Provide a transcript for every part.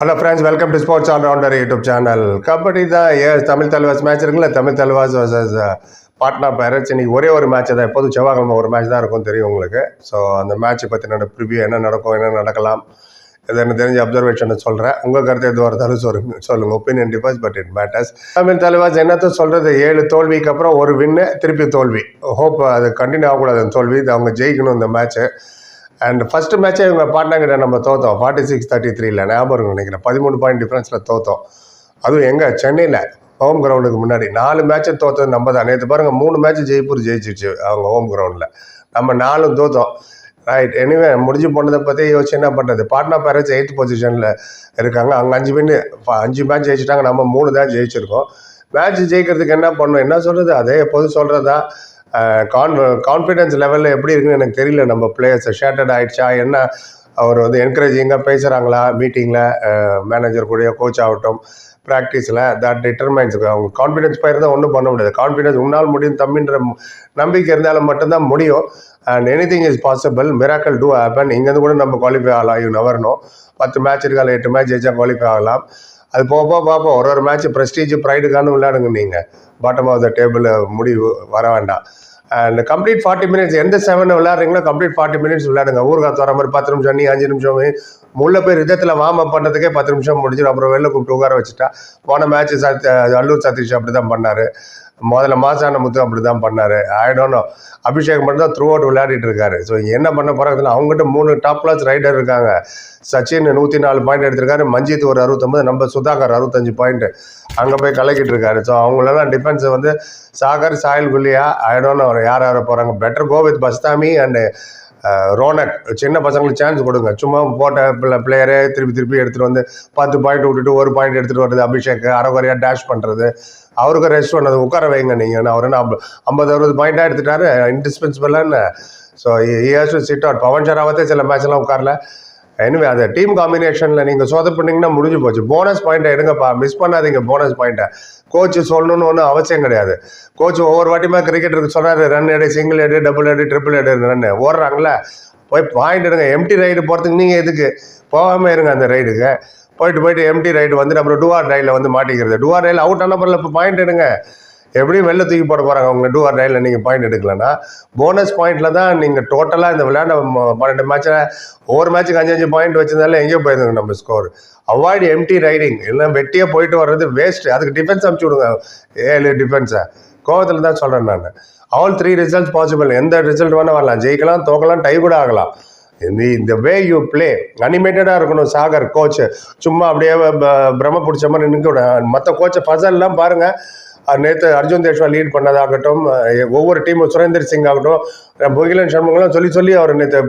Hello friends welcome to sports allrounder YouTube channel kabaddi தான் ஏ Tamil Thalaivas match இருக்குல்ல? Tamil Thalaivas versus Patna parrots இன்னைக்கு ஒரே ஒரு மேட்ச் தான். எப்போதும் செவ்வாய்க்கிழமை ஒரு மேட்ச் தான் இருக்கும் தெரியும் உங்களுக்கு. ஸோ அந்த மேட்ச்சை பற்றின ப்ரிவியூ என்ன நடக்கும் என்ன நடக்கலாம் இது எனக்கு தெரிஞ்ச அப்சர்வேஷனை சொல்கிறேன் உங்கள் கருத்து எதுவாக இருந்தாலும் சொல்லுங்க சொல்லுங்கள் opinion differs but it matters Tamil Thalaivas என்னத்த சொல்கிறது ஏழு தோல்விக்கு அப்புறம் ஒரு வின்னு திருப்பி தோல்வி. ஹோப் அது கண்டினியூ ஆகக்கூடாது அந்த தோல்வி. இது அவங்க ஜெயிக்கணும் இந்த மேட்ச்சு அண்ட் ஃபர்ஸ்ட் மேட்சே இவங்க பாட்னாங்கிட்ட நம்ம தோத்தோம். ஃபார்ட்டி சிக்ஸ் தேர்ட்டி த்ரீல ஞாபகம் நினைக்கிறேன். பதிமூணு பாயிண்ட் டிஃப்ரென்ஸில் தோத்தோம். அதுவும் எங்கே? சென்னையில் ஹோம் கிரவுண்டுக்கு முன்னாடி. நாலு மேட்சை தோற்றது நம்ம தான். நேற்று பாருங்க மூணு மேட்ச் ஜெய்ப்பூர் ஜெயிச்சிச்சு அவங்க ஹோம் கிரவுண்டில் நம்ம நாலும் தோத்தோம். ரைட் எனிவே முடிஞ்சு போனதை பற்றி யோசிச்சு என்ன பண்ணுறது பாட்னா பேரட்ஸ் எயித்து பொசிஷனில் இருக்காங்க. அங்கே அஞ்சு வின் அஞ்சு மேட்ச் ஜெயிச்சிட்டாங்க. நம்ம மூணு தான் ஜெயிச்சிருக்கோம். மேட்ச் ஜெயிக்கிறதுக்கு என்ன பண்ணணும் என்ன சொல்கிறது அதே எப்போதும் சொல்கிறதா கான் கான்ஃபிடென்ஸ் லெவலில் எப்படி இருக்குன்னு எனக்கு தெரியல. நம்ம பிளேயர்ஸ் ஷேட்டட் ஆயிடுச்சா? என்ன? அவர் வந்து என்கரேஜிங்காக பேசுகிறாங்களா மீட்டிங்கில் மேனேஜர் கூட கோச் ஆகட்டும் ப்ராக்டிஸில் தட் டிட்டர்மைன்ஸ் அவங்க கான்ஃபிடென்ஸ் பயிர் தான் ஒன்றும் பண்ண முடியாது. கான்ஃபிடென்ஸ் உன்னால் முடியும் தம்பின்ற நம்பிக்கை இருந்தாலும் மட்டும்தான் முடியும். And anything is possible miracle to happen இங்கேருந்து கூட நம்ம குவாலிஃபை ஆகலாம். யூ நவர்னோ பத்து மேட்ச் இருக்கால எட்டு மேட்ச் ஜெயிச்சா குவாலிஃபை ஆகலாம். அது போக போக பார்ப்போம் ஒரு ஒரு மேட்ச் ப்ரெஸ்டீஜ் ப்ரைடுக்கானு விளையாடுங்க நீங்கள் பாட்டம் ஆஃப் த டேபிள் முடிவு வர வேண்டாம். அண்ட் கம்ப்ளீட் ஃபார்ட்டி மினிட்ஸ் எந்த செவன் விளையாடுறீங்களோ கம்ப்ளீட் ஃபார்ட்டி மினிட்ஸ் விளையாடுங்க. ஊருக்கு தர மாதிரி பத்து நிமிஷம் நீ அஞ்சு நிமிஷம் முள்ள போய் ரிதத்தில் வார்ம் அப் பண்ணுறதுக்கே பத்து நிமிஷம் முடிஞ்சிடும். அப்புறம் வெளில கூப்பிட்டு உட்கார வச்சுட்டா. போன மேட்ச் சத் அல்லூர் சதீஷ் அப்படி தான் பண்ணார். முதல்ல மாசான முத்து அப்படி தான் பண்ணார். ஆயிடணும் அபிஷேக் மட்டும் தான் த்ரூ அவுட் விளையாடிட்டு இருக்காரு. ஸோ என்ன பண்ண போகிறாங்க அவங்ககிட்ட மூணு டாப் கிளாஸ் ரைடர் இருக்காங்க. சச்சின் நூற்றி நாலு பாயிண்ட் எடுத்திருக்காரு. மஞ்சித் ஒரு அறுபத்தொம்பது நம்ம சுதாகர் அறுபத்தஞ்சு பாயிண்ட் அங்கே போய் கலக்கிட்டு இருக்காரு. ஸோ அவங்களெல்லாம் டிஃபென்ஸை வந்து சாகர் சாயல் குல்லியா ஆயிடோன்னு யார் யார் போகிறாங்க better go with Bastami and Ronak சின்ன பசங்களுக்கு சான்ஸ் கொடுங்க. சும்மா போட்ட பிள்ளை பிளேயரே திருப்பி திருப்பி எடுத்துகிட்டு வந்து பத்து பாயிண்ட் விட்டுட்டு ஒரு பாயிண்ட் எடுத்துகிட்டு வர்றது அபிஷேக் அரைக்குறையாக டேஷ் பண்ணுறது அவருக்கு ரெஸ்ட் பண்ணது உட்கார வைங்க நீங்கள் அவர் என்ன ஐம்பது அறுபது பாயிண்டாக எடுத்துட்டாரு. இன்டிஸ்பென்சிபிளான்னு so has to sit out Pawan ஷராவத்தே சில மேட்ச்லாம் உட்காரல. எனவே அதை டீம் காம்பினேஷனில் நீங்கள் சொதப்பிட்டீங்கன்னா முடிஞ்சு போச்சு. போனஸ் பாயிண்ட்டை எடுங்கப்பா. மிஸ் பண்ணாதீங்க போனஸ் பாயிண்ட்டை கோச் சொல்லணும்னு ஒன்றும் அவசியம் கிடையாது. கோச் ஒவ்வொரு வாட்டியுமே கிரிக்கெட்டருக்கு சொன்னார் ரன் எடு சிங்கிள் எடு டபுள் எடு ட்ரிபிள் எடு ரன் ஓடுறாங்களே போய் பாயிண்ட் எடுங்க. எம்டி ரைடு போகிறதுக்கு நீங்கள் எதுக்கு? போகாமல் இருங்க அந்த ரைடுக்கு போயிட்டு போயிட்டு எம்டி ரைடு வந்து அப்புறம் டூஆர் ரைடில் வந்து மாட்டிக்கிறது. டூஆர் ரைடில் அவுட் ஆன பரவாயில்ல இப்போ பாயிண்ட் எடுங்க. எப்படியும் வெளில தூக்கி போட போகிறாங்க அவங்க டூஆர் ரைடில் நீங்கள் பாயிண்ட் எடுக்கலன்னா போனஸ் பாயிண்டில் தான் நீங்கள் டோட்டலாக இந்த விளையாண்ட பன்னெண்டு மேட்ச்சில் ஒவ்வொரு மேட்ச்சுக்கு அஞ்சு அஞ்சு பாயிண்ட் வச்சிருந்தாலும் எங்கேயோ போயிருந்தோங்க நம்ம ஸ்கோர் அவாய்ட் எம்டி ரைடிங் இல்லை வெட்டியாக போயிட்டு வர்றது வேஸ்ட்டு அதுக்கு டிஃபென்ஸ் அமுச்சு விடுங்க. ஏழு டிஃபென்ஸை கோவத்தில் தான் சொல்கிறேன் நான். ஆல் த்ரீ ரிசல்ட்ஸ் பாசிபிள் எந்த ரிசல்ட் வேணால் வரலாம். ஜெயிக்கலாம் தோக்கலாம் டை கூட ஆகலாம். இந்த இந்த வே யூ ப்ளே அனிமேட்டடாக இருக்கணும் சாகர் கோச் சும்மா அப்படியே ப- பிரம்ம பிடிச்ச மாதிரி நிற்க விட மற்ற கோச்சை ஃபசல்லாம் பாருங்கள் நேற்று அர்ஜுன் தேஷ்வா லீட் பண்ணதாகட்டும் ஒவ்வொரு டீமும் சுரேந்தர் சிங் ஆகட்டும் புகிலன் சண்முகம்லாம் சொல்லி சொல்லி அவர் நேற்று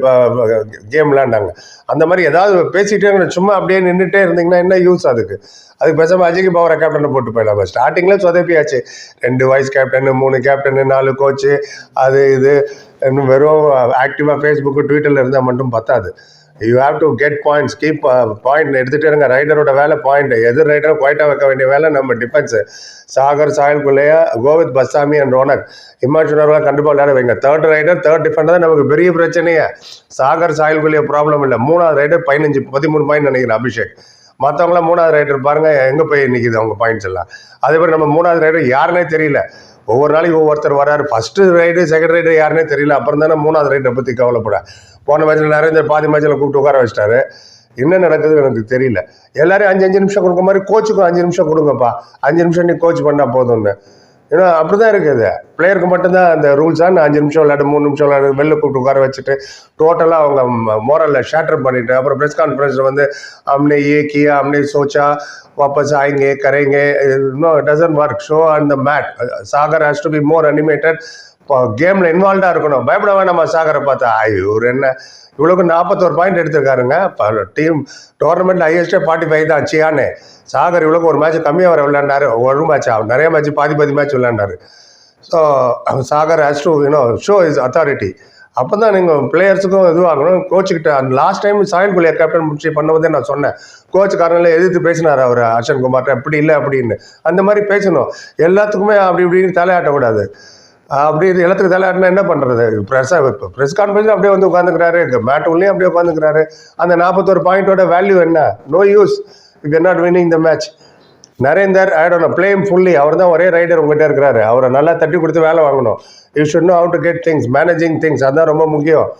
கேம் விளாண்டாங்க அந்த மாதிரி ஏதாவது பேசிக்கிட்டே சும்மா அப்படியே நின்றுட்டே இருந்தீங்கன்னா என்ன யூஸ் அதுக்கு? அதுக்கு பேசாமல் அஜய்க்கு பவரை கேப்டனை போட்டு போயிடலாம். ஸ்டார்டிங்கில் சொதப்பியாச்சு. ரெண்டு வைஸ் கேப்டனு மூணு கேப்டனு நாலு கோச்சு அது இது இன்னும் வெறும் ஆக்டிவாக ஃபேஸ்புக்கு ட்விட்டரில் இருந்தால் மட்டும் பத்தாது. You have to get points keep point எடுத்துகிட்டே இருங்க. ரைடரோட வேலை பாயிண்ட் எதிர் ரைடரும் குவைட்டாக வைக்க வேண்டிய வேலை? நம்ம டிஃபென்ஸு சாகர் சாயல் குல்லையா கோவித் பஸ்தாமி அண்ட் ரோனக். இமாச்சுனர்லாம் கண்டிப்பாக விளையாட வைங்க. தேர்ட் ரைடர் தேர்ட் டிஃபெண்டர் தான் நமக்கு பெரிய பிரச்சனையே. சாகர் சாயல் குல்லியா ப்ராப்ளம் இல்லை. மூணாவது ரைடர் பதினஞ்சு பதிமூணு பாயிண்ட் நினைக்கிறேன் அபிஷேக். மற்றவங்களாம் மூணாவது ரைடர் பாருங்கள் எங்கே போய் நிற்கிது அவங்க பாயிண்ட்ஸ் எல்லாம்? அதே மாதிரி நம்ம மூணாவது ரைடர் யாருன்னே தெரியல. ஒவ்வொரு நாளைக்கு ஒவ்வொருத்தர் வராரு ஃபர்ஸ்ட் ரைடு செகண்ட் ரைடு யாருன்னே தெரியல. அப்புறம் தானே மூணாவது ரைட்டை பற்றி கவலைப்பட போன மேட்ச்சில் நரேந்தர் பாதி மேட்ச்சில் கூப்பிட்டு உட்கார வச்சிட்டாரு. என்ன நடக்குதுன்னு எனக்கு தெரியல. எல்லாரும் அஞ்சு அஞ்சு நிமிஷம் கொடுக்க மாதிரி கோச்சுக்கும் அஞ்சு நிமிஷம் கொடுங்கப்பா. அஞ்சு நிமிஷம் நீ கோச் பண்ணால் போதும்னு. ஏன்னா அப்படி தான் இருக்குது. பிளேயருக்கு மட்டும்தான் அந்த ரூல்ஸாக நான் அஞ்சு நிமிஷம் விளையாடு மூணு நிமிஷம் விளையாடு வெளில கூப்பிட்டு உட்கார வச்சுட்டு டோட்டலாக அவங்க மோரலில் ஷேட்டர் பண்ணிட்டு அப்புறம் ப்ரெஸ் கான்ஃபரன்ஸில் வந்து அம்னே ஏ அம்னே சோச்சா வாபஸ் ஆயிங்க கரைங்க இன்னும் doesn't work so and the mat Sagar has to be more animated கேமில் இன்வால்வ்டாக இருக்கணும். பயப்பட வேணாம் சாகரை பார்த்தா ஐயோ இவர் என்ன? இவ்வளோக்கு நாற்பத்தோரு பாயிண்ட் எடுத்திருக்காருங்க. டீம் டோர்னமெண்ட் ஹையஸ்டே ஃபார்ட்டி ஃபைவ் தான். சியானே சாகர் இவ்வளோக்கு ஒரு மேட்ச் கம்மியாக வர விளையாண்டாரு. ஒரு மேட்ச் நிறைய மேட்ச் பாதி பாதி match விளையாண்டாரு. So Sagar has to you know show is authority அப்போ தான் நீங்கள் பிளேயர்ஸுக்கும் இதுவாகணும். கோச்சுக்கிட்ட அந்த லாஸ்ட் டைம் சாயல் குலியா கேப்டன் முடிச்சு பண்ணும்போதே நான் சொன்னேன். கோச் காரணம் எதிர்த்து பேசினார் அவர் அர்ஷன் குமார்ட்ட. அப்படி இல்லை அப்படின்னு. அந்த மாதிரி பேசணும். எல்லாத்துக்குமே அப்படி இப்படின்னு தலையாட்டக்கூடாது. அப்படி இது எல்லாத்துக்கும் தலையாட்டினா என்ன பண்ணுறது ப்ரெஸ்ஸாக இப்போ ப்ரெஸ் கான்ஃபரன்ஸ் அப்படியே வந்து உட்காந்துக்கிறாரு மேட் உள்ளே அப்படியே உட்காந்துக்கிறாரு அந்த நாற்பத்தோரு பாயிண்டோட வேல்யூ என்ன? No use if you not winning the match Narender I don't blame fully அவர் தான் ஒரே ரைடர் உங்ககிட்ட இருக்கிறாரு. அவரை நல்லா தட்டி கொடுத்து வேலை வாங்கணும். You should know how to get things managing things அதுதான் ரொம்ப முக்கியம்.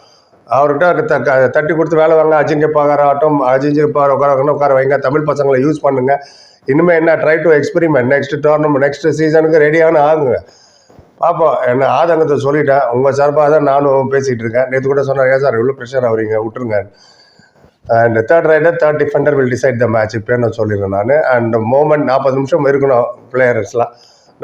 அவர்கிட்ட த- தட்டி கொடுத்து வேலை வாங்க. அஜிங்க பாகார ஆட்டம். அஜிங்க பார் உட்கார உட்கார வைங்க. தமிழ் பசங்களை யூஸ் பண்ணுங்க. இனிமேல் என்ன try to experiment next tournament next சீசனுக்கு ரெடியான ஆகுங்க. பார்ப்போம் என்ன ஆதங்கத்தை சொல்லிட்டேன். உங்கள் சார்பாக தான் நானும் பேசிகிட்டு இருக்கேன். நேற்று கூட சொன்னார் ஏன் சார் இவ்வளோ ப்ரெஷர் ஆகுறீங்க விட்டுருங்க. And third raider third defender will decide the match இப்போ நான் சொல்லிடுறேன் நான். அண்ட் மூமெண்ட் நாற்பது நிமிஷம் இருக்கணும் பிளேயர்ஸ்லாம்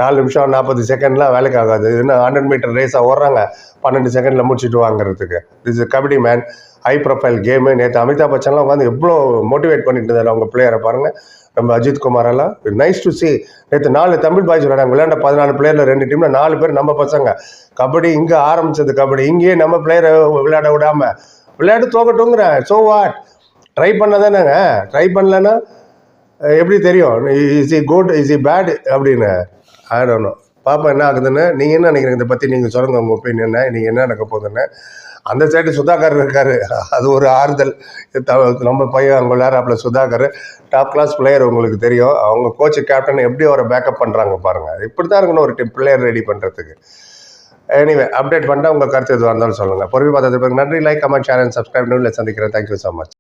நாலு நிமிஷம் நாற்பது செகண்ட்லாம் வேலைக்கு ஆகாது. இன்னும் ஹண்ட்ரட் மீட்டர் ரேஸாக ஓடுறாங்க? பன்னெண்டு செகண்டில் முடிச்சுட்டு வாங்குறதுக்கு. Is kabaddi man high profile game நேற்று அமிதாப் பச்சன்லாம் உட்காந்து எவ்வளோ மோட்டிவேட் பண்ணிட்டு இருந்தாரு அவங்க பிளேயரை பாருங்கள் நம்ம அஜித் குமார் எல்லாம் நைஸ் டு சி நேற்று நாலு தமிழ் பாய்ஸ் விளையாடாங்க விளையாண்ட பதினாலு பிளேயரில் ரெண்டு டீமில் நாலு பேர் நம்ம பசங்க. கபடி இங்கே ஆரம்பிச்சது கபடி. இங்கேயே நம்ம பிளேயரை விளையாட விடாம. விளையாட்டு தோக்கட்டுங்கிறேன் ஸோ வாட் ட்ரை பண்ண தானேங்க ட்ரை பண்ணலன்னா எப்படி தெரியும்? Is it good is it bad அப்படின்னு. ஆடணும் பாப்பா என்ன ஆகுதுன்னு நீங்கள் என்ன நினைக்கிறீங்க? இதை பற்றி நீங்கள் சொல்லுங்க. உங்கள் ஒப்பீனியன் நீங்கள் என்ன நடக்க போகுதுன்னு. அந்த சைடு சுதாகர் இருக்கார். அது ஒரு ஆறுதல். நம்ம பையன் அங்கே விளையாடுறாப்புல சுதாகர். டாப் கிளாஸ் பிளேயர் உங்களுக்கு தெரியும். அவங்க கோச்சு கேப்டன் எப்படி அவரை பேக்கப் பண்ணுறாங்க பாருங்கள் இப்படி தான் இருக்கணும் ஒரு டீம் பிளேயர் ரெடி பண்ணுறதுக்கு எனிவே அப்டேட் பண்ணால் உங்கள் கருத்து எதுவாக இருந்தாலும் சொல்லுங்கள் பொறுமை பார்த்ததுக்கு நன்றி. Like comment share and subscribe நியூவில் சந்திக்கிறேன். Thank you so much